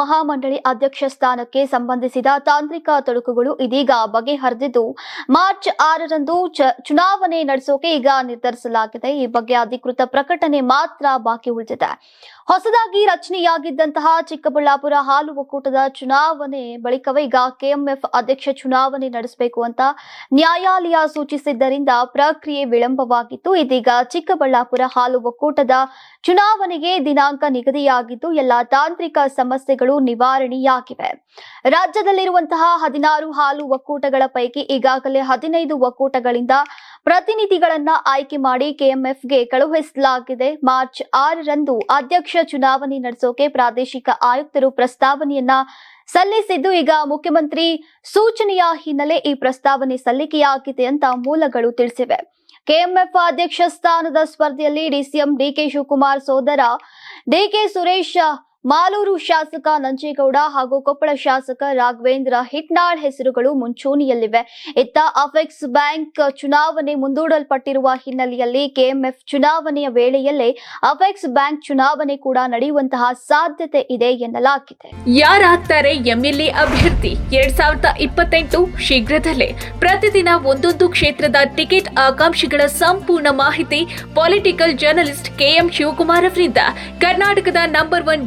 ಮಹಾಮಂಡಳಿ ಅಧ್ಯಕ್ಷ ಸ್ಥಾನಕ್ಕೆ ಸಂಬಂಧಿಸಿದ ತಾಂತ್ರಿಕ ತೊಡಕುಗಳು ಇದೀಗ ಬಗೆಹರಿದಿದ್ದು, ಮಾರ್ಚ್ ಆರರಂದು ಚುನಾವಣೆ ನಡೆಸೋಕೆ ಈಗ ನಿರ್ಧರಿಸಲಾಗಿದೆ. ಈ ಬಗ್ಗೆ ಅಧಿಕೃತ ಪ್ರಕಟಣೆ ಮಾತ್ರ ಬಾಕಿ ಉಳಿದಿದೆ. ಹೊಸದಾಗಿ ರಚನೆಯಾಗಿದ್ದಂತಹ ಚಿಕ್ಕಬಳ್ಳಾಪುರ ಹಾಲು ಒಕ್ಕೂಟದ ಚುನಾವಣೆ ಬಳಿಕವೇ ಈಗ ಕೆಎಂಎಫ್ ಅಧ್ಯಕ್ಷ ಚುನಾವಣೆ ನಡೆಸಬೇಕು ಅಂತ ನ್ಯಾಯಾಲಯ ಸೂಚಿಸಿದ್ದರಿಂದ ಪ್ರಕ್ರಿಯೆ ವಿಳಂಬವಾಗಿತ್ತು. ಇದೀಗ ಚಿಕ್ಕಬಳ್ಳಾಪುರ ಹಾಲು ಒಕ್ಕೂಟದ ಚುನಾವಣೆಗೆ ದಿನಾಂಕ ನಿಗದಿಯಾಗಿದ್ದು, ಎಲ್ಲಾ ತಾಂತ್ರಿಕ ಸಮಸ್ಯೆಗಳು ನಿವಾರಣೆಯಾಗಿವೆ. ರಾಜ್ಯದಲ್ಲಿರುವಂತಹ ಹದಿನಾರು ಹಾಲು ಒಕ್ಕೂಟಗಳ ಪೈಕಿ ಈಗಾಗಲೇ ಹದಿನೈದು ಒಕ್ಕೂಟಗಳಿಂದ ಪ್ರತಿನಿಧಿಗಳನ್ನ ಆಯ್ಕೆ ಮಾಡಿ ಕೆಎಂಎಫ್ಗೆ ಕಳುಹಿಸಲಾಗಿದೆ. ಮಾರ್ಚ್ ಆರರಂದು ಅಧ್ಯಕ್ಷ ಚುನಾವಣೆ ನಡೆಸೋಕೆ ಪ್ರಾದೇಶಿಕ ಆಯುಕ್ತರು ಪ್ರಸ್ತಾವನೆಯನ್ನ ಸಲ್ಲಿಸಿದ್ದು, ಈಗ ಮುಖ್ಯಮಂತ್ರಿ ಸೂಚನೆಯ ಹಿನ್ನೆಲೆ ಈ ಪ್ರಸ್ತಾವನೆ ಸಲ್ಲಿಕೆಯಾಗಿದೆ ಅಂತ ಮೂಲಗಳು ತಿಳಿಸಿವೆ. ಕೆಎಂಎಫ್ ಅಧ್ಯಕ್ಷ ಸ್ಥಾನದ ಸ್ಪರ್ಧೆಯಲ್ಲಿ ಡಿಸಿಎಂ ಡಿಕೆ ಶಿವಕುಮಾರ್ ಸೋದರ ಡಿಕೆ ಸುರೇಶ್ ಮಾಲೂರು ಶಾಸಕ ನಂಜೇಗೌಡ ಹಾಗೂ ಕೊಪ್ಪಳ ಶಾಸಕ ರಾಘವೇಂದ್ರ ಹಿಟ್ನಾಳ್ ಹೆಸರುಗಳು ಮುಂಚೂಣಿಯಲ್ಲಿವೆ. ಇತ್ತ ಅಫೆಕ್ಸ್ ಬ್ಯಾಂಕ್ ಚುನಾವಣೆ ಮುಂದೂಡಲ್ಪಟ್ಟಿರುವ ಹಿನ್ನೆಲೆಯಲ್ಲಿ ಕೆಎಂಎಫ್ ಚುನಾವಣೆಯ ವೇಳೆಯಲ್ಲೇ ಅಫೆಕ್ಸ್ ಬ್ಯಾಂಕ್ ಚುನಾವಣೆ ಕೂಡ ನಡೆಯುವಂತಹ ಸಾಧ್ಯತೆ ಇದೆ ಎನ್ನಲಾಗಿದೆ. ಯಾರಾಗ್ತಾರೆ ಎಂಎಲ್ಎ ಅಭ್ಯರ್ಥಿ? ಎರಡ್ ಸಾವಿರದ ಇಪ್ಪತ್ತೆಂಟು ಶೀಘ್ರದಲ್ಲೇ ಪ್ರತಿದಿನ ಒಂದೊಂದು ಕ್ಷೇತ್ರದ ಟಿಕೆಟ್ ಆಕಾಂಕ್ಷಿಗಳ ಸಂಪೂರ್ಣ ಮಾಹಿತಿ, ಪೊಲಿಟಿಕಲ್ ಜರ್ನಲಿಸ್ಟ್ ಕೆಎಂ ಶಿವಕುಮಾರ್ ಅವರಿಂದ. ಕರ್ನಾಟಕದ ನಂಬರ್ ಒನ್